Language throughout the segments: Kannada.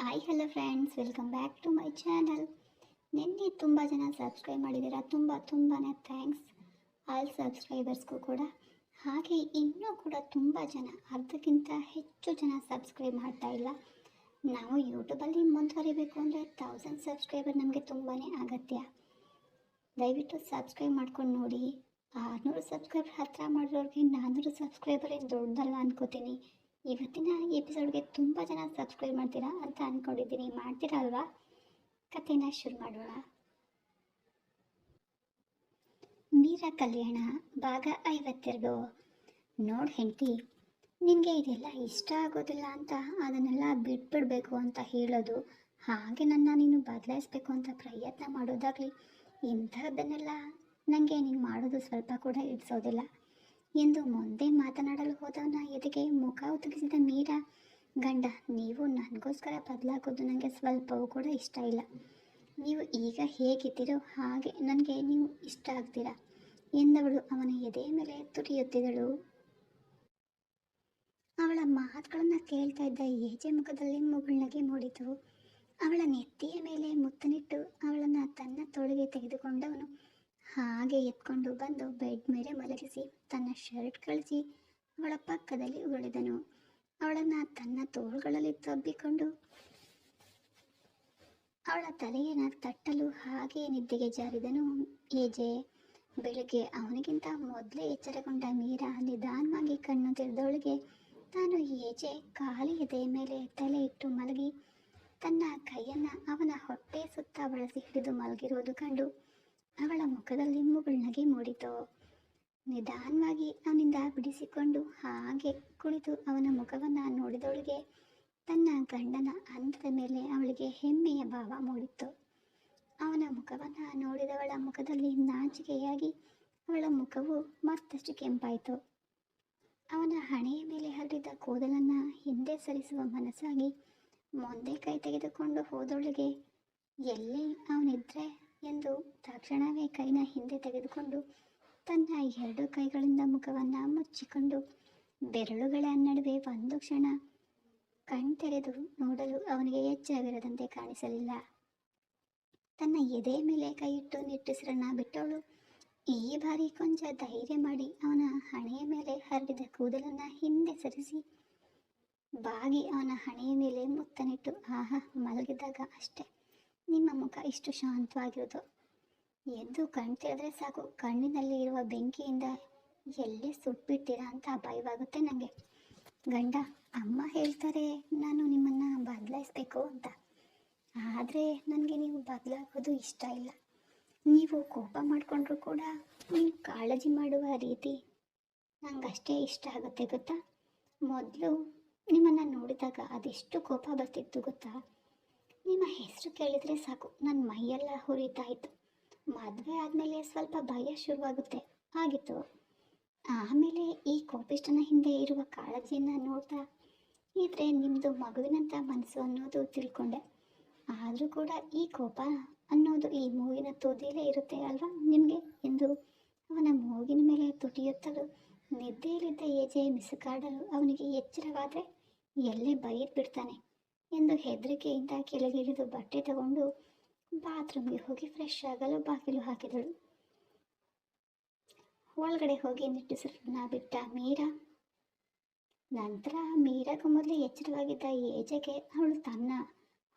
Hi hello friends welcome back to my channel ನಿನ್ನೆ ತುಂಬ ಜನ ಸಬ್ಸ್ಕ್ರೈಬ್ ಮಾಡಿದ್ದೀರಾ? ತುಂಬ ತುಂಬಾ ಥ್ಯಾಂಕ್ಸ್ ಆಲ್ ಸಬ್ಸ್ಕ್ರೈಬರ್ಸ್ಗೂ ಕೂಡ. ಹಾಗೆ ಇನ್ನೂ ಕೂಡ ತುಂಬ ಜನ, ಅರ್ಧಕ್ಕಿಂತ ಹೆಚ್ಚು ಜನ ಸಬ್ಸ್ಕ್ರೈಬ್ ಮಾಡ್ತಾ ಇಲ್ಲ. ನಾವು ಯೂಟ್ಯೂಬಲ್ಲಿ ಮುಂದುವರಿಬೇಕು ಅಂದರೆ ತೌಸಂಡ್ ಸಬ್ಸ್ಕ್ರೈಬರ್ ನಮಗೆ ತುಂಬಾ ಅಗತ್ಯ. ದಯವಿಟ್ಟು ಸಬ್ಸ್ಕ್ರೈಬ್ ಮಾಡ್ಕೊಂಡು ನೋಡಿ. ಆರುನೂರು ಸಬ್ಸ್ಕ್ರೈಬರ್ ಹತ್ತಿರ ಮಾಡಿರೋರಿಗೆ ನಾನ್ನೂರು ಸಬ್ಸ್ಕ್ರೈಬರ್ ಏನು ದೊಡ್ಡದಲ್ಲ ಅನ್ಕೋತೀನಿ. ಇವತ್ತಿನ ಎಪಿಸೋಡ್ಗೆ ತುಂಬ ಜನ ಸಬ್ಸ್ಕ್ರೈಬ್ ಮಾಡ್ತೀರಾ ಅಂತ ಅಂದ್ಕೊಂಡಿದ್ದೀನಿ ಮಾಡ್ತೀರಾ ಅಲ್ವಾ ಕಥೆನ ಶುರು ಮಾಡೋಣ. ಮೀರ ಕಲ್ಯಾಣ, ಭಾಗ ಐವತ್ತೆರಡು. ನೋಡ್ ಹೆಂಡತಿ ನಿನಗೆ ಇದೆಲ್ಲ ಇಷ್ಟ ಆಗೋದಿಲ್ಲ ಅಂತ ಅದನ್ನೆಲ್ಲ ಬಿಟ್ಬಿಡಬೇಕು ಅಂತ ಹೇಳೋದು ಹಾಗೆ ನನ್ನ ನೀನು ಬದಲಾಯಿಸ್ಬೇಕು ಅಂತ ಪ್ರಯತ್ನ ಮಾಡೋದಾಗಲಿ ಇಂಥದ್ದನ್ನೆಲ್ಲ ನನಗೆ ನೀನು ಮಾಡೋದು ಸ್ವಲ್ಪ ಕೂಡ ಇಡಿಸೋದಿಲ್ಲ ಎಂದು ಮುಂದೆ ಮಾತನಾಡಲು ಹೋದವನ ಎದೆಗೆ ಮುಖ ಒದಗಿಸಿದ ಮೀರಾ, ಗಂಡ, ನೀವು ನನಗೋಸ್ಕರ ಬದಲಾಗೋದು ನನಗೆ ಸ್ವಲ್ಪವೂ ಕೂಡ ಇಷ್ಟ ಇಲ್ಲ. ನೀವು ಈಗ ಹೇಗಿದ್ದೀರೋ ಹಾಗೆ ನನಗೆ ನೀವು ಇಷ್ಟ ಆಗ್ತೀರಾ? ಎಂದವಳು ಅವನ ಎದೆಯ ಮೇಲೆ ತುರಿಯುತ್ತಿದ್ದಳು. ಅವಳ ಮಾತುಗಳನ್ನು ಕೇಳ್ತಾ ಇದ್ದ ಏಜೆ ಮುಖದಲ್ಲಿ ಮುಗುಳ್ನಗೆ ಮೂಡಿತು. ಅವಳ ನೆತ್ತಿಯ ಮೇಲೆ ಮುತ್ತನಿಟ್ಟು ಅವಳನ್ನು ತನ್ನ ತೋಳಿಗೆ ತೆಗೆದುಕೊಂಡವನು. ಹಾಗೆ ಎತ್ಕೊಂಡು ಬಂದು ಬೆಡ್ ಮೇಲೆ ಮಲಗಿಸಿ ತನ್ನ ಶರ್ಟ್ ಕಳಿಸಿ ಅವಳ ಪಕ್ಕದಲ್ಲಿ ಉರುಳಿದನು. ಅವಳನ್ನು ತನ್ನ ತೋಳುಗಳಲ್ಲಿ ತಬ್ಬಿಕೊಂಡು ಅವಳ ತಲೆಯನ್ನು ತಟ್ಟಲು ಹಾಗೆ ನಿದ್ದೆಗೆ ಜಾರಿದನು. ಏಜೆ, ಬೆಳಿಗ್ಗೆ ಅವನಿಗಿಂತ ಮೊದಲೇ ಎಚ್ಚರಗೊಂಡ ಮೀರಾ ನಿಧಾನವಾಗಿ ಕಣ್ಣು ತೆರೆದವಳಿಗೆ ತಾನು ಏಜೆ, ಖಾಲಿ ಎದೆಯ ಮೇಲೆ ತಲೆ ಇಟ್ಟು ಮಲಗಿ, ತನ್ನ ಕೈಯನ್ನು ಅವನ ಹೊಟ್ಟೆ ಸುತ್ತ ಬಳಸಿ ಹಿಡಿದು ಮಲಗಿರುವುದು ಕಂಡು ಅವಳ ಮುಖದಲ್ಲಿ ಮುಗುಳ್ನಗೆ ಮೂಡಿತು. ನಿಧಾನವಾಗಿ ಅವನಿಂದ ಬಿಡಿಸಿಕೊಂಡು ಹಾಗೆ ಕುಳಿತು ಅವನ ಮುಖವನ್ನು ನೋಡಿದವಳಿಗೆ ತನ್ನ ಗಂಡನ ಅಂತದ ಮೇಲೆ ಅವಳಿಗೆ ಹೆಮ್ಮೆಯ ಭಾವ ಮೂಡಿತ್ತು. ಅವನ ಮುಖವನ್ನು ನೋಡಿದವಳ ಮುಖದಲ್ಲಿ ನಾಚಿಕೆಯಾಗಿ ಅವಳ ಮುಖವು ಮತ್ತಷ್ಟು ಕೆಂಪಾಯಿತು. ಅವನ ಹಣೆಯ ಮೇಲೆ ಹರಿದ ಕೂದಲನ್ನು ಹಿಂದೆ ಸರಿಸುವ ಮನಸ್ಸಾಗಿ ಮುಂದೆ ಕೈ ತೆಗೆದುಕೊಂಡು ಹೋದವಳಿಗೆ ಎಲ್ಲಿ ಅವನಿದ್ರೆ ಎಂದು ತಕ್ಷಣವೇ ಕೈನ ಹಿಂದೆ ತೆಗೆದುಕೊಂಡು ತನ್ನ ಎರಡು ಕೈಗಳಿಂದ ಮುಖವನ್ನು ಮುಚ್ಚಿಕೊಂಡು ಬೆರಳುಗಳ ನಡುವೆ ಒಂದು ಕ್ಷಣ ಕಣ್ತೆರೆದು ನೋಡಲು ಅವನಿಗೆ ಎಚ್ಚರವಿರದಂತೆ ಕಾಣಿಸಲಿಲ್ಲ. ತನ್ನ ಎದೆ ಮೇಲೆ ಕೈಯಿಟ್ಟು ನಿಟ್ಟುಸಿರನ್ನ ಬಿಟ್ಟವಳು ಈ ಬಾರಿ ಕೊಂಚ ಧೈರ್ಯ ಮಾಡಿ ಅವನ ಹಣೆಯ ಮೇಲೆ ಹರಡಿದ ಕೂದಲನ್ನು ಹಿಂದೆ ಸರಿಸಿ ಬಾಗಿ ಅವನ ಹಣೆಯ ಮೇಲೆ ಮುತ್ತನಿಟ್ಟು ಆಹಾ ಮಲಗಿದಾಗ ಅಷ್ಟೇ. ನಿಮ್ಮ ಮುಖ ಇಷ್ಟು ಶಾಂತವಾಗಿರೋದು ಎದ್ದು ಕಣ್ ತೆರೆದ್ರೆ ಸಾಕು. ಕಣ್ಣಿನಲ್ಲಿ ಇರುವ ಬೆಂಕಿಯಿಂದ ಎಲ್ಲೇ ಸುಟ್ಬಿಡ್ತೀರಾ ಅಂತ ಭಯವಾಗುತ್ತೆ ನನಗೆ ಗಂಡ, ಅಮ್ಮ ಹೇಳ್ತಾರೆ, ನಾನು ನಿಮ್ಮನ್ನು ಬದಲಾಯಿಸ್ಬೇಕು ಅಂತ. ಆದರೆ ನನಗೆ ನೀವು ಬದಲಾಗೋದು ಇಷ್ಟ ಇಲ್ಲ. ನೀವು ಕೋಪ ಮಾಡಿಕೊಂಡ್ರೂ ಕೂಡ ನೀವು ಕಾಳಜಿ ಮಾಡುವ ರೀತಿ ನಂಗಷ್ಟೇ ಇಷ್ಟ ಆಗುತ್ತೆ, ಗೊತ್ತಾ? ಮೊದಲು ನಿಮ್ಮನ್ನು ನೋಡಿದಾಗ ಅದೆಷ್ಟು ಕೋಪ ಬರ್ತಿತ್ತು ಗೊತ್ತಾ? ನಿಮ್ಮ ಹೆಸರು ಕೇಳಿದರೆ ಸಾಕು. ನನ್ನ ಮೈಯೆಲ್ಲ ಹುರಿತಾ ಇತ್ತು. ಮದುವೆ ಆದಮೇಲೆ ಸ್ವಲ್ಪ ಭಯ ಶುರುವಾಗುತ್ತೆ. ಆಗಿತ್ತು. ಆಮೇಲೆ ಈ ಕೋಪಿಷ್ಟನ ಹಿಂದೆ ಇರುವ ಕಾಳಜಿಯನ್ನು ನೋಡ್ತಾ ಇದ್ರೆ ನಿಮ್ಮದು ಮಗುವಿನಂಥ ಮನಸ್ಸು ಅನ್ನೋದು ತಿಳ್ಕೊಂಡೆ. ಆದರೂ ಕೂಡ ಈ ಕೋಪ ಅನ್ನೋದು ಈ ಮೂಗಿನ ತುದಿಯಲ್ಲೇ ಇರುತ್ತೆ ಅಲ್ವಾ ನಿಮಗೆ? ಎಂದು ಅವನ ಮೂಗಿನ ಮೇಲೆ ತುಟಿಯುತ್ತಲೂ ನಿದ್ದೆಯಲ್ಲಿದ್ದ ಏಜೆ ಮಿಸುಕಾಡಲು ಅವನಿಗೆ ಎಚ್ಚರವಾದರೆ ಎಲ್ಲೇ ಬೈದು ಬಿಡ್ತಾನೆ. ಎಂದು ಹೆದರಿಕೆಯಿಂದ ಕೆಳಗಿಳಿದು ಬಟ್ಟೆ ತಗೊಂಡು ಬಾತ್ರೂಮ್ಗೆ ಹೋಗಿ ಫ್ರೆಶ್ ಆಗಲು ಬಾಗಿಲು ಹಾಕಿದಳು. ಒಳಗಡೆ ಹೋಗಿ ನಿಟ್ಟುಸಿರನ್ನ ಬಿಟ್ಟ ಮೀರಾ. ನಂತರ ಮೀರಾಗೂ ಮೊದಲು ಎಚ್ಚರವಾಗಿದ್ದ ಏಜೆಗೆ ಅವಳು ತನ್ನ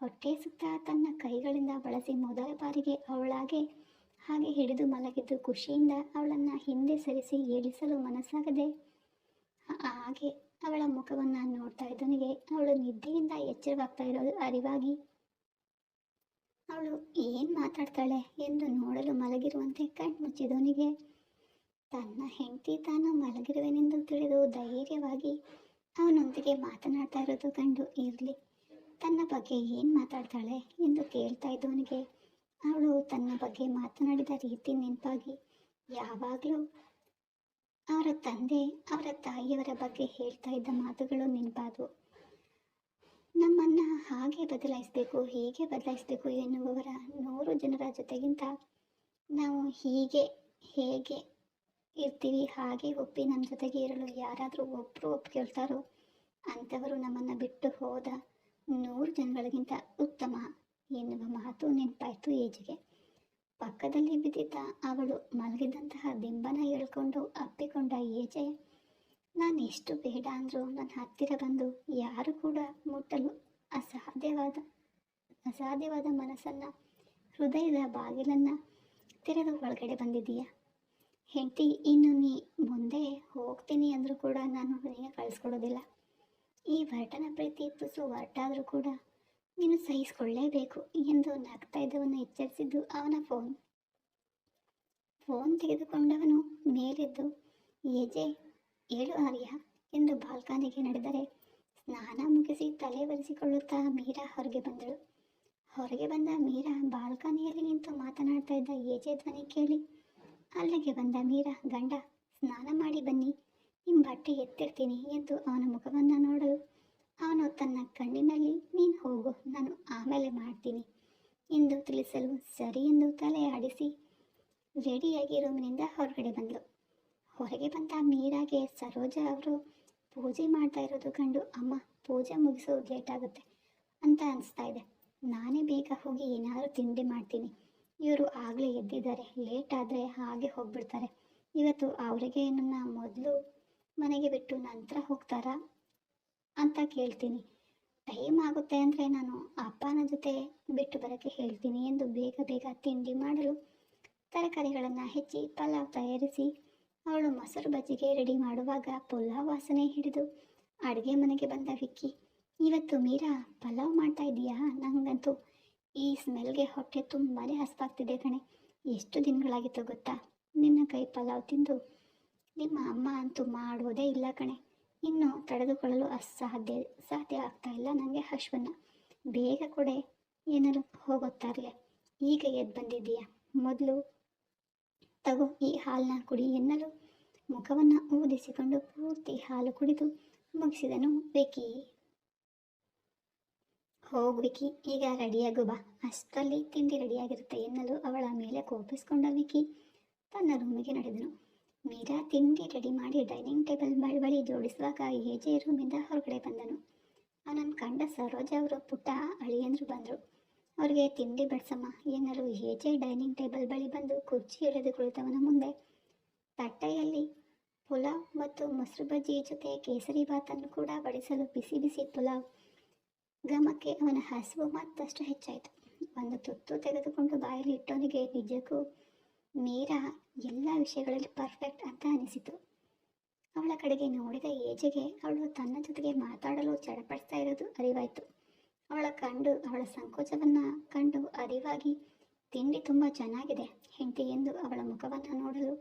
ಹೊಟ್ಟೆ ಸುತ್ತ ತನ್ನ ಕೈಗಳಿಂದ ಬಳಸಿ ಮೊದಲ ಬಾರಿಗೆ ಅವಳಾಗೆ ಹಾಗೆ ಹಿಡಿದು ಮಲಗಿದ್ದು ಖುಷಿಯಿಂದ ಅವಳನ್ನು ಹಿಂದೆ ಸರಿಸಿ ಏಳಿಸಲು ಮನಸ್ಸಾಗದೆ ಹಾಗೆ ಅವಳ ಮುಖವನ್ನು ನೋಡ್ತಾ ಇದ್ದವನಿಗೆ ಅವಳು ನಿದ್ದೆಯಿಂದ ಎಚ್ಚರವಾಗ್ತಾ ಇರೋದು ಅರಿವಾಗಿ, ಅವಳು ಏನು ಮಾತಾಡ್ತಾಳೆ ಎಂದು ನೋಡಲು ಮಲಗಿರುವಂತೆ ಕಣ್ಣು ಮುಚ್ಚಿದವನಿಗೆ, ತನ್ನ ಹೆಂಡತಿ ತಾನು ಮಲಗಿರುವೆನೆಂದು ತಿಳಿದು ಧೈರ್ಯವಾಗಿ ಅವನೊಂದಿಗೆ ಮಾತನಾಡ್ತಾ ಇರೋದು ಕಂಡು ಇರಲಿ. ತನ್ನ ಬಗ್ಗೆ ಏನು ಮಾತಾಡ್ತಾಳೆ ಎಂದು ಕೇಳ್ತಾ ಇದ್ದವನಿಗೆ, ಅವಳು ತನ್ನ ಬಗ್ಗೆ ಮಾತನಾಡಿದ ರೀತಿ ನೆನಪಾಗಿ, ಯಾವಾಗಲೂ ಅವರ ತಂದೆ, ಅವರ ತಾಯಿಯವರ ಬಗ್ಗೆ ಹೇಳ್ತಾ ಇದ್ದ ಮಾತುಗಳು ನೆನಪಾದವು. ನಮ್ಮನ್ನು ಹಾಗೆ ಬದಲಾಯಿಸಬೇಕು, ಹೀಗೆ ಬದಲಾಯಿಸಬೇಕು ಎನ್ನುವವರ ನೂರು ಜನರ ಜೊತೆಗಿಂತ ನಾವು ಹೀಗೆ, ಹೇಗೆ ಇರ್ತೀವಿ, ಹಾಗೆ ಒಪ್ಪಿ ನಮ್ಮ ಜೊತೆಗೆ ಇರಲು ಯಾರಾದರೂ ಒಬ್ಬರು ಒಪ್ಕೊಳ್ತಾರೋ ಅಂಥವರು ನಮ್ಮನ್ನು ಬಿಟ್ಟು ಹೋದ ನೂರು ಜನಗಳಿಗಿಂತ ಉತ್ತಮ ಎನ್ನುವ ಮಾತು ನೆನಪಾಯಿತು ಏಜಿಗೆ ಪಕ್ಕದಲ್ಲಿ ಬಿದ್ದಿದ್ದ ಅವಳು ಮಲಗಿದಂತಹ ದಿಂಬನ ಎಳ್ಕೊಂಡು ಅಪ್ಪಿಕೊಂಡ ಏಜೆ, ನಾನು ಎಷ್ಟು ಬೇಡ ಅಂದರೂ ನನ್ನ ಹತ್ತಿರ ಬಂದು ಯಾರು ಕೂಡ ಮುಟ್ಟಲು ಅಸಾಧ್ಯವಾದ ಅಸಾಧ್ಯವಾದ ಮನಸ್ಸನ್ನು, ಹೃದಯದ ಬಾಗಿಲನ್ನು ತೆರೆದು ಒಳಗಡೆ ಬಂದಿದ್ದೀಯ? ಹೆಂಡತಿ, ಇನ್ನು ನೀ ಮುಂದೆ ಹೋಗ್ತೀನಿ ಅಂದರೂ ಕೂಡ ನಾನು ನಿನಗೆ ಕಳಿಸ್ಕೊಡೋದಿಲ್ಲ. ಈ ವರ್ಟನ ಪ್ರೀತಿ ತುಸು ಹೊರಟಾದರೂ ಕೂಡ ನೀನು ಸಹಿಸಿಕೊಳ್ಳೇಬೇಕು ಎಂದು ನಗ್ತಾ ಇದ್ದವನು ಎಚ್ಚರಿಸಿದ್ದು ಅವನ ಫೋನ್. ಫೋನ್ ತೆಗೆದುಕೊಂಡವನು ಮೇಲೆದ್ದು ಎಜೆ ಏಳು ಆರ್ಯ ಎಂದು ಬಾಲ್ಕನಿಗೆ ನಡೆದರೆ ಸ್ನಾನ ಮುಗಿಸಿ ತಲೆ ಒರೆಸಿಕೊಳ್ಳುತ್ತಾ ಮೀರಾ ಹೊರಗೆ ಬಂದಳು. ಹೊರಗೆ ಬಂದ ಮೀರಾ ಬಾಲ್ಕನಿಯಲ್ಲಿ ನಿಂತು ಮಾತನಾಡ್ತಾ ಇದ್ದ ಏಜೆ ಧ್ವನಿ ಕೇಳಿ, ಅಲ್ಲಿಗೆ ಬಂದ ಮೀರಾ, ಗಂಡ, ಸ್ನಾನ ಮಾಡಿ ಬನ್ನಿ ನಿಮ್ಮ ಬಟ್ಟೆ ಎತ್ತಿರ್ತೀನಿ ಎಂದು ಅವನ ಮುಖವನ್ನು ನೋಡಲು ಅವನು ತನ್ನ ಕಣ್ಣಿನಲ್ಲಿ, ನೀನು ಹೋಗು, ನಾನು ಆಮೇಲೆ ಮಾಡ್ತೀನಿ ಎಂದು ತಿಳಿಸಲು ಸರಿ ಎಂದು ತಲೆ ಆಡಿಸಿ ರೆಡಿಯಾಗಿ ರೂಮಿನಿಂದ ಹೊರಗಡೆ ಬಂದಳು ಹೊರಗೆ ಬಂದ ಮೀರಾಗೆ ಸರೋಜ ಅವರು, ಪೂಜೆ ಮಾಡ್ತಾ ಇರೋದು ಕಂಡು, ಅಮ್ಮ, ಪೂಜೆ ಮುಗಿಸೋದು ಲೇಟ್ ಆಗುತ್ತೆ ಅಂತ ಅನಿಸ್ತಾ ಇದೆ. ನಾನೇ ಬೇಗ ಹೋಗಿ ಏನಾದರೂ ತಿಂಡಿ ಮಾಡ್ತೀನಿ. ಇವರು ಆಗಲೇ ಎದ್ದಿದ್ದಾರೆ. ಲೇಟ್ ಆದರೆ ಹಾಗೆ ಹೋಗ್ಬಿಡ್ತಾರೆ. ಇವತ್ತು ಅವರಿಗೆ ನನ್ನ ಮೊದಲು ಮನೆಗೆ ಬಿಟ್ಟು ನಂತರ ಹೋಗ್ತಾರಾ? ಅಂತ ಕೇಳ್ತೀನಿ. ಟೈಮ್ ಆಗುತ್ತೆ ಅಂದರೆ ನಾನು ಅಪ್ಪನ ಜೊತೆ ಬಿಟ್ಟು ಬರೋಕ್ಕೆ ಹೇಳ್ತೀನಿ ಎಂದು ಬೇಗ ಬೇಗ ತಿಂಡಿ ಮಾಡಲು ತರಕಾರಿಗಳನ್ನು ಹೆಚ್ಚಿ ಪಲಾವ್ ತಯಾರಿಸಿ ಅವಳು ಮೊಸರು ಬಜ್ಜಿಗೆ ರೆಡಿ ಮಾಡುವಾಗ ಪಲಾವ್ ವಾಸನೆ ಹಿಡಿದು ಅಡುಗೆ ಮನೆಗೆ ಬಂದ ವಿಕ್ಕಿ, ಇವತ್ತು ಮೀರಾ ಪಲಾವ್ ಮಾಡ್ತಾ ಇದೀಯಾ ನನಗಂತೂ ಈ ಸ್ಮೆಲ್ಗೆ ಹೊಟ್ಟೆ ತುಂಬಾ ಹಸ್ಪಾಗ್ತಿದೆ ಕಣೆ. ಎಷ್ಟು ದಿನಗಳಾಗಿತ್ತು ಗೊತ್ತಾ? ನಿನ್ನ ಕೈ ಪಲಾವ್ ತಿಂದು ನಿಮ್ಮ ಅಮ್ಮ ಅಂತೂ ಮಾಡೋದೇ ಇಲ್ಲ ಕಣೆ. ಇನ್ನು ತಡೆದುಕೊಳ್ಳಲು ಅಸಾಧ್ಯ, ಸಾಧ್ಯ ಆಗ್ತಾ ಇಲ್ಲ. ನನಗೆ ಹಶ್ವನ್ನ ಬೇಗ ಕೊಡೆ. ಏನಾರು ಹೋಗುತ್ತಾರಲೆ? ಈಗ ಎದ್ದು ಬಂದಿದ್ದೀಯಾ? ಮೊದಲು ತಗೋ ಈ ಹಾಲನ್ನ ಕುಡಿ ಎನ್ನಲು. ಮುಖವನ್ನು ಊದಿಸಿಕೊಂಡು ಪೂರ್ತಿ ಹಾಲು ಕುಡಿದು ಮುಗಿಸಿದನು ವಿಕಿ. ಹೋಗು ವಿಕಿ, ಈಗ ರೆಡಿಯಾಗು ಬಾ. ಅಷ್ಟರಲ್ಲಿ ತಿಂಡಿ ರೆಡಿಯಾಗಿರುತ್ತೆ ಎನ್ನಲು ಅವಳ ಮೇಲೆ ಕೋಪಿಸ್ಕೊಂಡ ವಿಕಿ ತನ್ನ ರೂಮಿಗೆ ನಡೆದನು. ಮೀರಾ ತಿಂಡಿ ರೆಡಿ ಮಾಡಿ ಡೈನಿಂಗ್ ಟೇಬಲ್ ಬಳಿ ಬಳಿ ಜೋಡಿಸುವಾಗ ಏಜೆ ರೂಮಿಂದ ಹೊರಗಡೆ ಬಂದನು? ಅವನನ್ನು ಕಂಡ ಸರೋಜ ಅವರು ಪುಟ್ಟ ಅಳಿಯಂದ್ರು ಬಂದರು. ಅವರಿಗೆ, ತಿಂಡಿ ಬಡಿಸಮ್ಮ ಎನ್ನಲು ಹೇಜೆ ಡೈನಿಂಗ್ ಟೇಬಲ್ ಬಳಿ ಬಂದು ಕುರ್ಚಿ ಎಳೆದು ಕುಳಿತವನ ಮುಂದೆ? ತಟ್ಟೆಯಲ್ಲಿ ಪುಲಾವ್ ಮತ್ತು ಮೊಸರು ಬಜ್ಜಿ ಜೊತೆ ಕೇಸರಿ ಭಾತನ್ನು ಕೂಡ ಬಡಿಸಲು ಬಿಸಿ ಬಿಸಿ ಪುಲಾವ್ ಘಮಕ್ಕೆ ಅವನ ಹಸಿವು ಮತ್ತಷ್ಟು ಹೆಚ್ಚಾಯಿತು. ಒಂದು ತುತ್ತು ತೆಗೆದುಕೊಂಡು ಬಾಯಲ್ಲಿ ಇಟ್ಟವನಿಗೆ ನಿಜಕ್ಕೂ ಮೀರಾ ಎಲ್ಲ ವಿಷಯಗಳಲ್ಲಿ ಪರ್ಫೆಕ್ಟ್ ಅಂತ ಅನಿಸಿತು. ಅವಳ ಕಡೆಗೆ ನೋಡಿದ ಏಜೆಗೆ ಅವಳು ತನ್ನ ಜೊತೆಗೆ ಮಾತಾಡಲು ಚಡಪಡಿಸ್ತಾ ಇರೋದು ಅರಿವಾಯಿತು. ಅವಳ ಕಂಡು, ಅವಳ ಸಂಕೋಚವನ್ನು ಕಂಡು ಅರಿವಾಗಿ, ತಿಂಡಿ ತುಂಬ ಚೆನ್ನಾಗಿದೆ, ಹೆಂಡತಿ ಎಂದು ಅವಳ ಮುಖವನ್ನು ನೋಡಲು.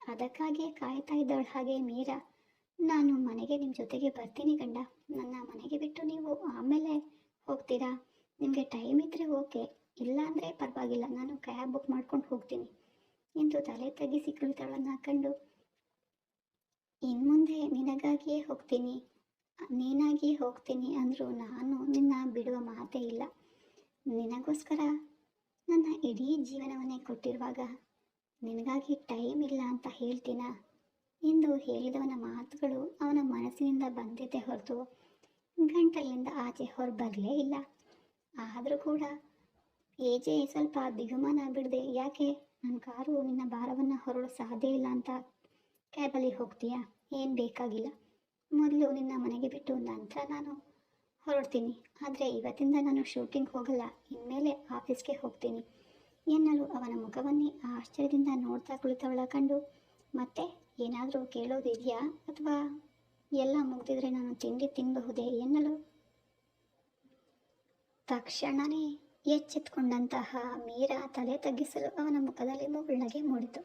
ಅದಕ್ಕಾಗಿಯೇ ಕಾಯ್ತಾ ಇದ್ದವಳ ಹಾಗೆ ಮೀರಾ, ನಾನು ಮನೆಗೆ ನಿಮ್ಮ ಜೊತೆಗೆ ಬರ್ತೀನಿ ಗಂಡ. ನನ್ನ ಮನೆಗೆ ಬಿಟ್ಟು ನೀವು ಆಮೇಲೆ ಹೋಗ್ತೀರಾ? ನಿಮಗೆ ಟೈಮ್ ಇದ್ದರೆ ಓಕೆ ಇಲ್ಲ ಅಂದರೆ ಪರವಾಗಿಲ್ಲ. ನಾನು ಕ್ಯಾಬ್ ಬುಕ್ ಮಾಡ್ಕೊಂಡು ಹೋಗ್ತೀನಿ. ಎಂದು ತಲೆ ತಗ್ಗಿಸಿ ಕುಳಿತವಳನ್ನ ಕಂಡು, ಇನ್ಮುಂದೆ ನಿನಗಾಗಿಯೇ ಹೋಗ್ತೀನಿ ನೀನಾಗಿ ಹೋಗ್ತೀನಿ ಅಂದರೂ ನಾನು ನಿನ್ನ ಬಿಡುವ ಮಾತೇ ಇಲ್ಲ. ನಿನಗೋಸ್ಕರ ನನ್ನ ಇಡೀ ಜೀವನವನ್ನೇ ಕೊಟ್ಟಿರುವಾಗ ನಿನಗಾಗಿ ಟೈಮ್ ಇಲ್ಲ ಅಂತ ಹೇಳ್ತೀನ? ಎಂದು ಹೇಳಿದವನ ಮಾತುಗಳು ಅವನ ಮನಸ್ಸಿನಿಂದ ಬಂದಿದ್ದೆ ಹೊರತು ಗಂಟಲಿಂದ ಆಚೆ ಹೊರಬರಲೇ ಇಲ್ಲ. ಆದರೂ ಕೂಡ, ಏಜೆ ಸ್ವಲ್ಪ ಬಿಗುಮಾನ ಬಿಡದೆ, ಯಾಕೆ ನನ್ನ ಕಾರು ನಿನ್ನ ಭಾರವನ್ನು ಹೊರಡೋ ಸಾಧ್ಯ ಇಲ್ಲ ಅಂತ ಕ್ಯಾಬಲ್ಲಿ ಹೋಗ್ತೀಯಾ? ಏನು ಬೇಕಾಗಿಲ್ಲ. ಮೊದಲು ನಿನ್ನ ಮನೆಗೆ ಬಿಟ್ಟು ನಂತರ ನಾನು ಹೊರಡ್ತೀನಿ. ಆದರೆ ಇವತ್ತಿಂದ ನಾನು ಶೂಟಿಂಗ್ ಹೋಗಲ್ಲ. ಇನ್ಮೇಲೆ ಆಫೀಸ್ಗೆ ಹೋಗ್ತೀನಿ. ಎನ್ನಲು ಅವನ ಮುಖವನ್ನೇ ಆಶ್ಚರ್ಯದಿಂದ ನೋಡ್ತಾ ಕುಳಿತವಳ ಕಂಡು, ಮತ್ತೆ ಏನಾದರೂ ಕೇಳೋದಿದೆಯಾ? ಅಥವಾ ಎಲ್ಲ ಮುಗಿದಿದ್ರೆ ನಾನು ತಿಂಡಿ ತಿನ್ನಬಹುದೇ ಎನ್ನಲು ತಕ್ಷಣವೇ ಎಚ್ಚೆತ್ಕೊಂಡಂತಹ ಮೀರಾ ತಲೆ ತಗ್ಗಿಸಲು ಅವನ ಮುಖದಲ್ಲಿ ಮುಗುಳ್ನಗೆ ಮೂಡಿತು.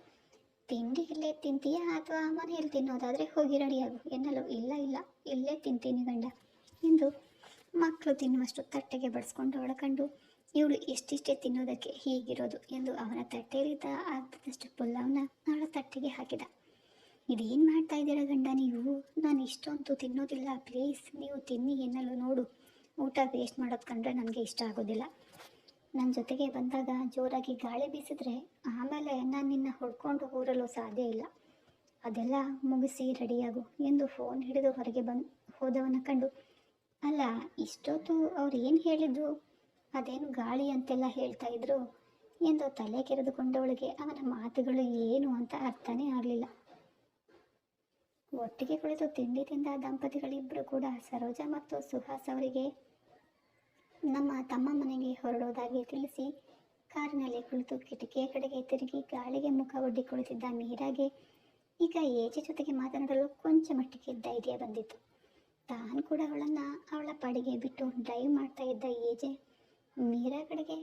ತಿಂಡಿ ಇಲ್ಲೇ ತಿಂತೀಯಾ ಅಥವಾ ಮನೆಯಲ್ಲಿ ತಿನ್ನೋದಾದರೆ ಹೋಗಿ ರೆಡಿಯಾಗು, ಎನ್ನಲು ಇಲ್ಲ ಇಲ್ಲ, ಇಲ್ಲೇ ತಿಂತೀನಿ ಗಂಡ ಎಂದು ಮಕ್ಕಳು ತಿನ್ನುವಷ್ಟು ತಟ್ಟೆಗೆ ಬಡಿಸ್ಕೊಂಡು ಒಳಕಂಡು ಇವಳು ಇಷ್ಟಿಷ್ಟೇ ತಿನ್ನೋದಕ್ಕೆ ಹೀಗಿರೋದು ಎಂದು ಅವನ ತಟ್ಟೆಯಲ್ಲಿದ್ದ ಅರ್ಧದಷ್ಟು ಪುಲ್ಲವನ್ನ ಅವಳ ತಟ್ಟೆಗೆ ಹಾಕಿದ. ಇದೇನು ಮಾಡ್ತಾ ಇದ್ದೀರಾ ಗಂಡ ನೀವು? ನಾನು ಇಷ್ಟೊಂದು ತಿನ್ನೋದಿಲ್ಲ ಪ್ಲೀಸ್ ನೀವು ತಿನ್ನಿ ಎನ್ನಲು ನೋಡು. ಊಟ ವೇಸ್ಟ್ ಮಾಡೋದು ಕಂಡ್ರೆ ನನಗೆ ಇಷ್ಟ ಆಗೋದಿಲ್ಲ. ನನ್ನ ಜೊತೆಗೆ ಬಂದಾಗ ಜೋರಾಗಿ ಗಾಳಿ ಬೀಸಿದ್ರೆ ಆಮೇಲೆ ನಾನು ನಿನ್ನ ಹೊಡ್ಕೊಂಡು ಊರಲು ಸಾಧ್ಯ ಇಲ್ಲ. ಅದೆಲ್ಲ ಮುಗಿಸಿ ರೆಡಿಯಾಗು ಎಂದು ಫೋನ್ ಹಿಡಿದು ಹೊರಗೆ ಬಂದು ಹೋದವನ ಕಂಡು. ಅಲ್ಲ, ಇಷ್ಟೊತ್ತು ಅವ್ರು ಏನು ಹೇಳಿದ್ರು? ಅದೇನು ಗಾಳಿ ಅಂತೆಲ್ಲ ಹೇಳ್ತಾ ಇದ್ರು ಎಂದು ತಲೆ ಕೆರೆದುಕೊಂಡವಳಿಗೆ ಅವನ ಮಾತುಗಳು ಏನು ಅಂತ ಅರ್ಥನೇ ಆಗಲಿಲ್ಲ. ಒಟ್ಟಿಗೆ ಕುಳಿತು ತಿಂಡಿ ತಿಂದ ದಂಪತಿಗಳಿಬ್ಬರು ಕೂಡ ಸರೋಜ ಮತ್ತು ಸುಹಾಸ್ ಅವರಿಗೆ ನಮ್ಮ ತಮ್ಮ ಮನೆಗೆ ಹೊರಡೋದಾಗಿ ತಿಳಿಸಿ ಕಾರಿನಲ್ಲಿ ಕುಳಿತು ಕಿಟಕಿಯ ಕಡೆಗೆ ತಿರುಗಿ ಗಾಳಿಗೆ ಮುಖ ಒಡ್ಡಿ ಕುಳಿತಿದ್ದ ಮೀರಾಗೆ ಈಗ ಏಜೆ ಜೊತೆಗೆ ಮಾತನಾಡಲು ಕೊಂಚ ಮಟ್ಟಿಗೆ ಧೈರ್ಯ ಬಂದಿತ್ತು. ತಾನು ಕೂಡ ಅವಳನ್ನು ಅವಳ ಪಾಡಿಗೆ ಬಿಟ್ಟು ಡ್ರೈವ್ ಮಾಡ್ತಾ ಇದ್ದ ಏಜೆ ಮೀರಾ ಕಡೆಗೆ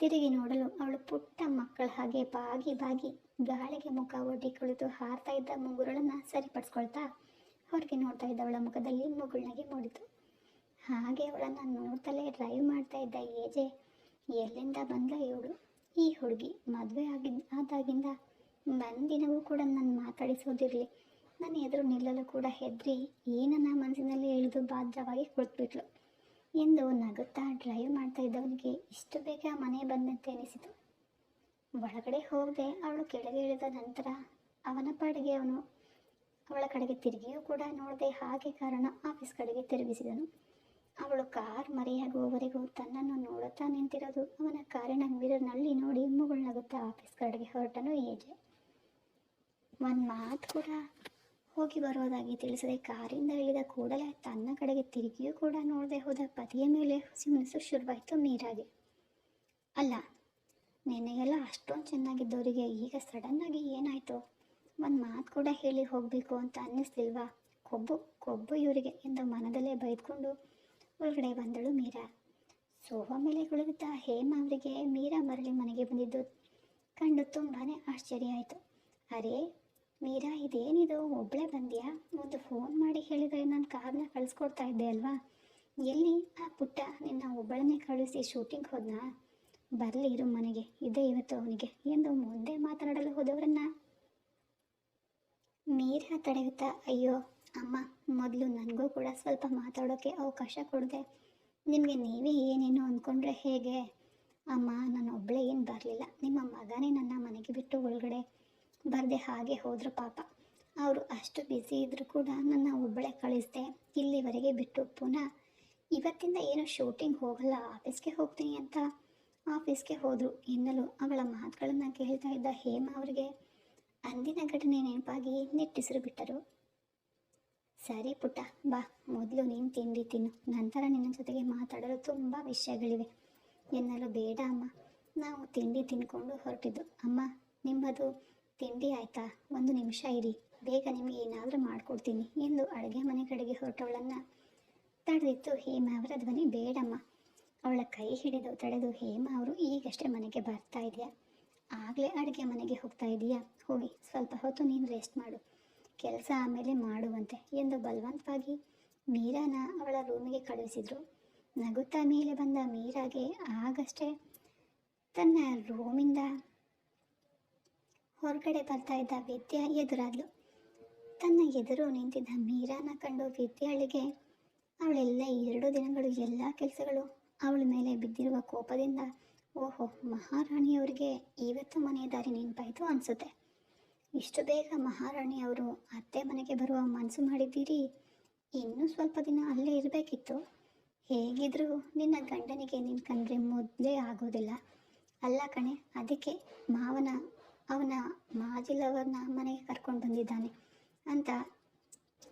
ತಿರುಗಿ ನೋಡಲು ಅವಳು ಪುಟ್ಟ ಮಕ್ಕಳ ಹಾಗೆ ಬಾಗಿ ಬಾಗಿ ಗಾಳಿಗೆ ಮುಖ ಒಡ್ಡಿ ಕುಳಿತು ಹಾರ್ತಾ ಇದ್ದ ಮುಂಗುರುಳನ್ನು ಸರಿಪಡಿಸ್ಕೊಳ್ತಾ ಅವ್ರಿಗೆ ನೋಡ್ತಾ ಇದ್ದ ಅವಳ ಮುಖದಲ್ಲಿ ಮುಗುಳ್ನಗೆ ಮೂಡಿತು. ಹಾಗೆ ಅವಳನ್ನು ನೋಡ್ತಲೇ ಡ್ರೈವ್ ಮಾಡ್ತಾ ಇದ್ದ ಏಜೆ. ಎಲ್ಲಿಂದ ಬಂದ ಇವಳು? ಈ ಹುಡುಗಿ ಮದುವೆ ಆಗಿದ್ದ ಆದಾಗಿಂದ ಬಂದಿನವೂ ಕೂಡ ನನ್ನ ಮಾತಾಡಿಸೋದಿರಲಿ. ನನ್ನ ಎದುರು ನಿಲ್ಲಲು ಕೂಡ ಹೆದ್ರಿ ಏನನ್ನ ಮನಸ್ಸಿನಲ್ಲಿ ಇಳಿದು ಬಾಧ್ಯವಾಗಿ ಕುಳಿತುಬಿಟ್ಲು. ಎಂದು ನಗುತ್ತಾ ಡ್ರೈವ್ ಮಾಡ್ತಾ ಇದ್ದವನಿಗೆ ಇಷ್ಟು ಬೇಗ ಮನೆ ಬಂದಂತೆ ಅನಿಸಿತು. ಒಳಗಡೆ ಹೋಗದೆ ಅವಳು ಕೆಳಗೆ ಇಳಿದ ನಂತರ ಅವನ ಪಾಡಿಗೆ ಅವನು ಅವಳ ಕಡೆಗೆ ತಿರುಗಿಯೂ ಕೂಡ ನೋಡದೆ ಹಾಗೆ ಕಾರಣ ಆಫೀಸ್ ಕಡೆಗೆ ತಿರುಗಿಸಿದನು. ಅವಳು ಕಾರ್ ಮರೆಯಾಗುವವರೆಗೂ ತನ್ನನ್ನು ನೋಡುತ್ತಾ ನಿಂತಿರೋದು. ಅವನ ಕಾರಿನ ಮಿರರ್ನಲ್ಲಿ ನೋಡಿ ಮುಗುಳ್ನಗುತ್ತಾ ಆಫೀಸ್ ಕಡೆಗೆ ಹೊರಟನು ಏಜೆ. ಒಂದು ಮಾತು ಕೂಡ ಹೋಗಿ ಬರೋದಾಗಿ ತಿಳಿಸದೆ ಕಾರಿಂದ ಇಳಿದ ಕೂಡಲೇ ತನ್ನ ಕಡೆಗೆ ತಿರುಗಿಯೂ ಕೂಡ ನೋಡದೆ ಹೋದ ಪತಿಯ ಮೇಲೆ ಹುಸಿ ಮನಸ್ಸು ಶುರುವಾಯಿತು ಮೀರಾಗೆ. ಅಲ್ಲ, ನೆನ್ನೆಗೆಲ್ಲ ಅಷ್ಟೊಂದು ಚೆನ್ನಾಗಿದ್ದವರಿಗೆ ಈಗ ಸಡನ್ನಾಗಿ ಏನಾಯಿತು? ಒಂದು ಮಾತು ಕೂಡ ಹೇಳಿ ಹೋಗಬೇಕು ಅಂತ ಅನ್ನಿಸ್ಲಿಲ್ವಾ? ಕೊಬ್ಬು ಕೊಬ್ಬು ಇವರಿಗೆ ಎಂದು ಮನದಲ್ಲೇ ಬೈದ್ಕೊಂಡು ಒಳಗಡೆ ಬಂದಳು ಮೀರಾ. ಸೋಫಾ ಮೇಲೆ ಕುಳಿತ ಹೇಮ ಅವರಿಗೆ ಮೀರಾ ಮರಳಿ ಮನೆಗೆ ಬಂದಿದ್ದು ಕಂಡು ತುಂಬಾ ಆಶ್ಚರ್ಯ ಆಯಿತು. ಅರೇ, ಮೀರಾ, ಇದೇನಿದು? ಒಬ್ಬಳೇ ಬಂದ್ಯಾ? ಒಂದು ಫೋನ್ ಮಾಡಿ ಹೇಳಿದರೆ ನಾನು ಕಾರ್ನ ಕಳಿಸ್ಕೊಡ್ತಾ ಇದ್ದೆ ಅಲ್ವಾ? ಎಲ್ಲಿ ಆ ಪುಟ್ಟ? ನಿನ್ನ ಒಬ್ಬಳನ್ನೇ ಕಳಿಸಿ ಶೂಟಿಂಗ್ ಹೋದ್ನಾ? ಬರಲಿ ಇರು ಮನೆಗೆ. ಇದೇ ಇವತ್ತು ಅವನಿಗೆ. ಎಂದು ಮುಂದೆ ಮಾತನಾಡಲು ಹೋದವರನ್ನ ಮೀರಾ ತಡೆಯುತ್ತಾ, ಅಯ್ಯೋ ಅಮ್ಮ, ಮೊದಲು ನನಗೂ ಕೂಡ ಸ್ವಲ್ಪ ಮಾತಾಡೋಕ್ಕೆ ಅವಕಾಶ ಕೊಡದೆ. ನಿಮಗೆ ನೀವೇ ಏನೇನು ಅಂದ್ಕೊಂಡ್ರೆ ಹೇಗೆ? ಅಮ್ಮ, ನಾನು ಒಬ್ಬಳೇ ಏನು ಬರಲಿಲ್ಲ. ನಿಮ್ಮ ಮಗನೇ ನನ್ನ ಮನೆಗೆ ಬಿಟ್ಟು ಒಳಗಡೆ ಬರದೆ ಹಾಗೆ ಹೋದ್ರು ಪಾಪ. ಅವರು ಅಷ್ಟು ಬ್ಯುಸಿ ಇದ್ದರೂ ಕೂಡ ನನ್ನ ಒಬ್ಬಳೇ ಕಳಿಸ್ದೆ. ಇಲ್ಲಿವರೆಗೆ ಬಿಟ್ಟು ಪುನಃ ಇವತ್ತಿಂದ ಏನು ಶೂಟಿಂಗ್ ಹೋಗಲ್ಲ ಆಫೀಸ್ಗೆ ಹೋಗ್ತೀನಿ ಅಂತ. ಆಫೀಸ್ಗೆ ಹೋದರು. ಎನ್ನಲು ಅವಳ ಮಾತುಗಳನ್ನು ಕೇಳ್ತಾ ಇದ್ದ ಹೇಮ ಅವರಿಗೆ, ಅಂದಿನ ಘಟನೆ ನೆನಪಾಗಿ ನಿಟ್ಟಿಸಿರು ಬಿಟ್ಟರು. ಸರಿ ಪುಟ್ಟ, ಬಾ. ಮೊದಲು ನೀನು ತಿಂಡಿ ತಿನ್ನು. ನಂತರ ನಿನ್ನ ಜೊತೆಗೆ ಮಾತಾಡಲು ತುಂಬ ವಿಷಯಗಳಿವೆ. ಎನ್ನಲು ಬೇಡ, ಅಮ್ಮ. ನಾವು ತಿಂಡಿ ತಿನ್ಕೊಂಡು ಹೊರಟಿದ್ದು. ಅಮ್ಮ, ನಿಮ್ಮದು ತಿಂಡಿ ಆಯ್ತಾ? ಒಂದು ನಿಮಿಷ ಇರಿ. ಬೇಗ ನಿಮಗೆ ಏನಾದರೂ ಮಾಡಿಕೊಡ್ತೀನಿ ಎಂದು ಅಡುಗೆ ಮನೆ ಕಡೆಗೆ ಹೊರಟವಳನ್ನು ತಡೆದಿತ್ತು ಹೇಮ. ಅವರ ಧ್ವನಿ ಬೇಡಮ್ಮ. ಅವಳ ಕೈ ಹಿಡಿದು ತಡೆದು, ಹೇಮ, ಅವರು ಈಗಷ್ಟೇ ಮನೆಗೆ ಬರ್ತಾ ಇದೆಯಾ? ಆಗಲೇ ಅಡುಗೆ ಮನೆಗೆ ಹೋಗ್ತಾ ಇದೆಯಾ? ಹೋಗಿ ಸ್ವಲ್ಪ ಹೊತ್ತು ನೀನು ರೆಸ್ಟ್ ಮಾಡು. ಕೆಲಸ ಆಮೇಲೆ ಮಾಡುವಂತೆ ಎಂದು ಬಲವಂತವಾಗಿ ಮೀರಾನ ಅವಳ ರೂಮಿಗೆ ಕಳುಹಿಸಿದ್ರು. ನಗುತ್ತಾ ಮೇಲೆ ಬಂದ ಮೀರಾಗೆ ಆಗಷ್ಟೇ ತನ್ನ ರೂಮಿಂದ ಹೊರಗಡೆ ಬರ್ತಾ ಇದ್ದ ವಿದ್ಯಾ ಎದುರಾದ್ಲು. ತನ್ನ ಎದುರು ನಿಂತಿದ್ದ ಮೀರಾನ ಕಂಡು ವಿದ್ಯಾಳಿಗೆ, ಅವಳೆಲ್ಲ ಎರಡು ದಿನಗಳು ಎಲ್ಲ ಕೆಲಸಗಳು ಅವಳ ಮೇಲೆ ಬಿದ್ದಿರುವ ಕೋಪದಿಂದ, ಓಹೋ ಮಹಾರಾಣಿಯವರಿಗೆ ಇವತ್ತು ಮನೆಯ ದಾರಿ ನೆನಪಾಯಿತು ಅನಿಸುತ್ತೆ. ಇಷ್ಟು ಬೇಗ ಮಹಾರಾಣಿ ಅವರು ಅತ್ತೆ ಮನೆಗೆ ಬರುವ ಮನಸ್ಸು ಮಾಡಿದ್ದೀರಿ? ಇನ್ನೂ ಸ್ವಲ್ಪ ದಿನ ಅಲ್ಲೇ ಇರಬೇಕಿತ್ತು. ಹೇಗಿದ್ರೂ ನಿನ್ನ ಗಂಡನಿಗೆ ನಿನ್ನ ಕಂಡ್ರೆ ಮೊದಲೇ ಆಗೋದಿಲ್ಲ. ಅಲ್ಲ ಕಣೆ, ಅದಕ್ಕೆ ಮಾವನ, ಅವನ ಮಾಜಿಲವರನ್ನ ಮನೆಗೆ ಕರ್ಕೊಂಡು ಬಂದಿದ್ದಾನೆ. ಅಂತ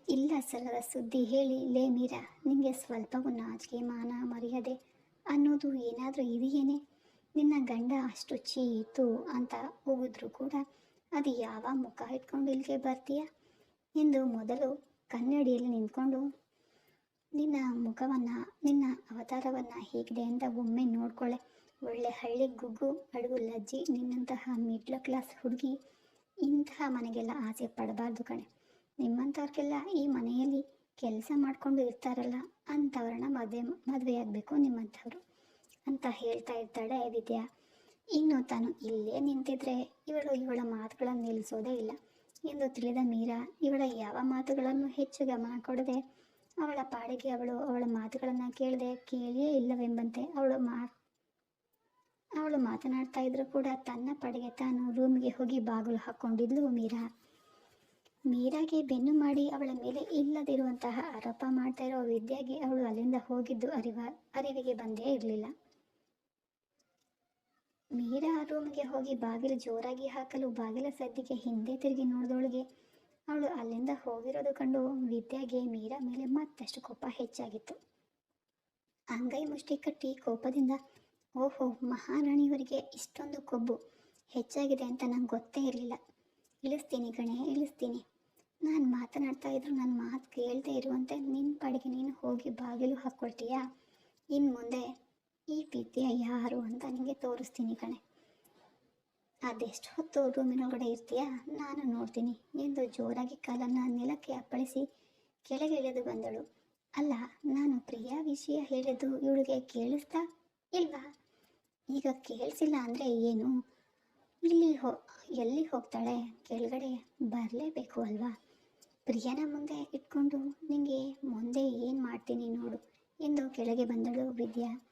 ಇಲ್ಲ ಸಲ್ಲದ ಸುದ್ದಿ ಹೇಳಿ, ಲೇ ಮೀರಾ ನಿಮಗೆ ಸ್ವಲ್ಪವೂ ನಾಚಿಕೆ ಮಾನ ಮರ್ಯಾದೆ ಅನ್ನೋದು ಏನಾದರೂ ಇದೆಯೇನೆ? ನಿನ್ನ ಗಂಡ ಅಷ್ಟು ಚೀತು ಅಂತ ಹೋಗಿದ್ರು ಕೂಡ ಅದು ಯಾವ ಮುಖ ಇಟ್ಕೊಂಡು ಇಲ್ಲಿಗೆ ಬರ್ತೀಯ? ಎಂದು ಮೊದಲು ಕನ್ನಡಿಯಲ್ಲಿ ನಿಂತ್ಕೊಂಡು, ನಿನ್ನ ಮುಖವನ್ನು, ನಿನ್ನ ಅವತಾರವನ್ನು ಹೇಗಿದೆ ಅಂತ ಒಮ್ಮೆ ನೋಡ್ಕೊಳ್ಳೆ ಒಳ್ಳೆ ಹಳ್ಳಿ ಗುಗ್ಗು, ಅಡುಗು ಲಜ್ಜಿ, ನಿನ್ನಂತಹ ಮಿಡ್ಲ್ ಕ್ಲಾಸ್ ಹುಡುಗಿ ಇಂತಹ ಮನೆಗೆಲ್ಲ ಆಸೆ ಪಡಬಾರ್ದು ಕಣೆ. ನಿಮ್ಮಂಥವ್ರಿಗೆಲ್ಲ ಈ ಮನೆಯಲ್ಲಿ ಕೆಲಸ ಮಾಡಿಕೊಂಡು ಇರ್ತಾರಲ್ಲ ಅಂಥವ್ರನ್ನ ಮದುವೆ, ಮದುವೆಯಾಗಬೇಕು ನಿಮ್ಮಂಥವ್ರು ಅಂತ ಹೇಳ್ತಾ ಇರ್ತಾಳೆ ವಿದ್ಯಾ ಇನ್ನು ತಾನು ಇಲ್ಲೇ ನಿಂತಿದ್ರೆ ಇವಳು ಇವಳ ಮಾತುಗಳನ್ನು ನಿಲ್ಲಿಸೋದೇ ಇಲ್ಲ ಎಂದು ತಿಳಿದ ಮೀರಾ, ಇವಳ ಯಾವ ಮಾತುಗಳನ್ನು ಹೆಚ್ಚು ಗಮನ ಕೊಡದೆ ಅವಳ ಪಾಡಿಗೆ ಅವಳು ಅವಳ ಮಾತುಗಳನ್ನು ಕೇಳದೆ ಕೇಳಿಯೇ ಇಲ್ಲವೆಂಬಂತೆ ಅವಳು ಮಾ, ಅವಳು ಮಾತನಾಡ್ತಾ ಇದ್ರು ಕೂಡ ತನ್ನ ಪಡೆಗೆ ತಾನು ರೂಮಿಗೆ ಹೋಗಿ ಬಾಗಿಲು ಹಾಕ್ಕೊಂಡಿದ್ಲು ಮೀರಾ. ಮೀರಾಗೆ ಬೆನ್ನು ಮಾಡಿ ಅವಳ ಮೇಲೆ ಇಲ್ಲದಿರುವಂತಹ ಆರೋಪ ಮಾಡ್ತಾ ಇರೋ ವಿದ್ಯಾಗೆ ಅವಳು ಅಲ್ಲಿಂದ ಹೋಗಿದ್ದು ಅರಿವ, ಅರಿವಿಗೆ ಬಂದೇ ಇರಲಿಲ್ಲ. ಮೀರಾ ರೂಮ್ಗೆ ಹೋಗಿ ಬಾಗಿಲು ಜೋರಾಗಿ ಹಾಕಲು ಬಾಗಿಲ ಸದ್ದಿಗೆ ಹಿಂದೆ ತಿರುಗಿ ನೋಡಿದವಳಿಗೆ, ಅವಳು ಅಲ್ಲಿಂದ ಹೋಗಿರೋದು ಕಂಡು ವಿದ್ಯಾಗೆ ಮೀರಾ ಮೇಲೆ ಮತ್ತಷ್ಟು ಕೋಪ ಹೆಚ್ಚಾಗಿತ್ತು. ಅಂಗೈ ಮುಷ್ಟಿ ಕಟ್ಟಿ ಕೋಪದಿಂದ, ಓಹೋ, ಮಹಾರಾಣಿಯವರಿಗೆ ಇಷ್ಟೊಂದು ಕೊಬ್ಬು ಹೆಚ್ಚಾಗಿದೆ ಅಂತ ನಂಗೆ ಗೊತ್ತೇ ಇರಲಿಲ್ಲ. ಇಳಿಸ್ತೀನಿ ಗಣೆ, ಇಳಿಸ್ತೀನಿ. ನಾನು ಮಾತನಾಡ್ತಾ ಇದ್ರು ನನ್ನ ಮಾತು ಕೇಳದೆ ಇರುವಂತೆ ನಿನ್ನ ಪಾಡಿಗೆ ನೀನು ಹೋಗಿ ಬಾಗಿಲು ಹಾಕ್ಕೊಳ್ತೀಯಾ ಇನ್ನು ಮುಂದೆ ಈ ವಿದ್ಯೆ ಯಾರು ಅಂತ ನಿನಗೆ ತೋರಿಸ್ತೀನಿ ಕಣೆ. ಅದೆಷ್ಟು ಹೊತ್ತು ರೂಮಿನೊಳಗಡೆ ಇರ್ತೀಯಾ? ನಾನು ನೋಡ್ತೀನಿ. ಎಂದು ಜೋರಾಗಿ ಕಾಲನ್ನು ನೆಲಕ್ಕೆ ಅಪ್ಪಳಿಸಿ ಕೆಳಗೆ ಇಳಿದು ಬಂದಳು. ಅಲ್ಲ, ನಾನು ಪ್ರಿಯಾ ವಿಷಯ ಹೇಳಿದ್ದು ಇವಳಿಗೆ ಕೇಳಿಸ್ತಾ ಇಲ್ವಾ? ಈಗ ಕೇಳಿಸಿಲ್ಲ ಅಂದರೆ ಏನು? ಇಲ್ಲಿ ಹೋ, ಎಲ್ಲಿ ಹೋಗ್ತಾಳೆ? ಕೆಳಗಡೆ ಬರಲೇಬೇಕು ಅಲ್ವಾ? ಪ್ರಿಯನ ಮುಂದೆ ಇಟ್ಕೊಂಡು ನಿಮಗೆ ಮುಂದೆ ಏನು ಮಾಡ್ತೀನಿ ನೋಡು ಎಂದು ಕೆಳಗೆ ಬಂದಳು ವಿದ್ಯಾ.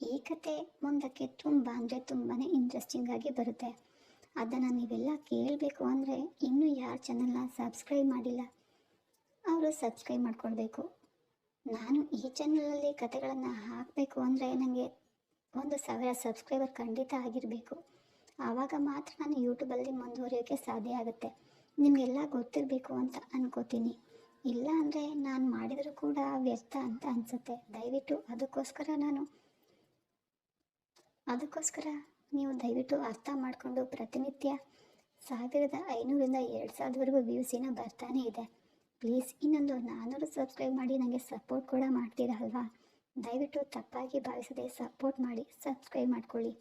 ಈ ಕತೆ ಮುಂದಕ್ಕೆ ತುಂಬ ಅಂದರೆ ತುಂಬಾ ಇಂಟ್ರೆಸ್ಟಿಂಗ್ ಆಗಿ ಬರುತ್ತೆ. ಅದನ್ನು ನೀವೆಲ್ಲ ಕೇಳಬೇಕು ಅಂದರೆ ಇನ್ನೂ ಯಾರು ಚಾನಲ್ನ ಸಬ್ಸ್ಕ್ರೈಬ್ ಮಾಡಿಲ್ಲ, ಅವರು ಸಬ್ಸ್ಕ್ರೈಬ್ ಮಾಡ್ಕೊಳ್ಬೇಕು. ನಾನು ಈ ಚಾನಲಲ್ಲಿ ಕತೆಗಳನ್ನು ಹಾಕಬೇಕು ಅಂದರೆ ನನಗೆ ಒಂದು ಸಾವಿರ ಸಬ್ಸ್ಕ್ರೈಬರ್ ಖಂಡಿತ ಆಗಿರಬೇಕು. ಆವಾಗ ಮಾತ್ರ ನಾನು ಯೂಟ್ಯೂಬಲ್ಲಿ ಮುಂದುವರಿಯೋಕ್ಕೆ ಸಾಧ್ಯ ಆಗುತ್ತೆ. ನಿಮಗೆಲ್ಲ ಗೊತ್ತಿರಬೇಕು ಅಂತ ಅನ್ಕೋತೀನಿ. ಇಲ್ಲ ಅಂದರೆ ನಾನು ಮಾಡಿದರೂ ಕೂಡ ವ್ಯರ್ಥ ಅಂತ ಅನಿಸುತ್ತೆ. ದಯವಿಟ್ಟು ಅದಕ್ಕೋಸ್ಕರ ನಾನು ಅದಕ್ಕೋಸ್ಕರ ನೀವು ದಯವಿಟ್ಟು ಅರ್ಥ ಮಾಡಿಕೊಂಡು ಪ್ರತಿನಿತ್ಯ ಸಾವಿರದ ಐನೂರಿಂದ ಎರಡು ಸಾವಿರದವರೆಗೂ ವ್ಯೂಸಿನ ಬರ್ತಾನೆ ಇದೆ. ಪ್ಲೀಸ್ ಇನ್ನೊಂದು ನಾನ್ನೂರು ಸಬ್ಸ್ಕ್ರೈಬ್ ಮಾಡಿ ನನಗೆ ಸಪೋರ್ಟ್ ಕೂಡ ಮಾಡ್ತೀರಾ ಅಲ್ವಾ? ದಯವಿಟ್ಟು ತಪ್ಪಾಗಿ ಭಾವಿಸದೆ ಸಪೋರ್ಟ್ ಮಾಡಿ ಸಬ್ಸ್ಕ್ರೈಬ್ ಮಾಡ್ಕೊಳ್ಳಿ.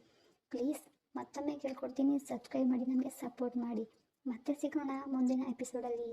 ಪ್ಲೀಸ್ ಮತ್ತೊಮ್ಮೆ ಕೇಳ್ಕೊಡ್ತೀನಿ ಸಬ್ಸ್ಕ್ರೈಬ್ ಮಾಡಿ ನನಗೆ ಸಪೋರ್ಟ್ ಮಾಡಿ. ಮತ್ತೆ ಸಿಗೋಣ ಮುಂದಿನ ಎಪಿಸೋಡಲ್ಲಿ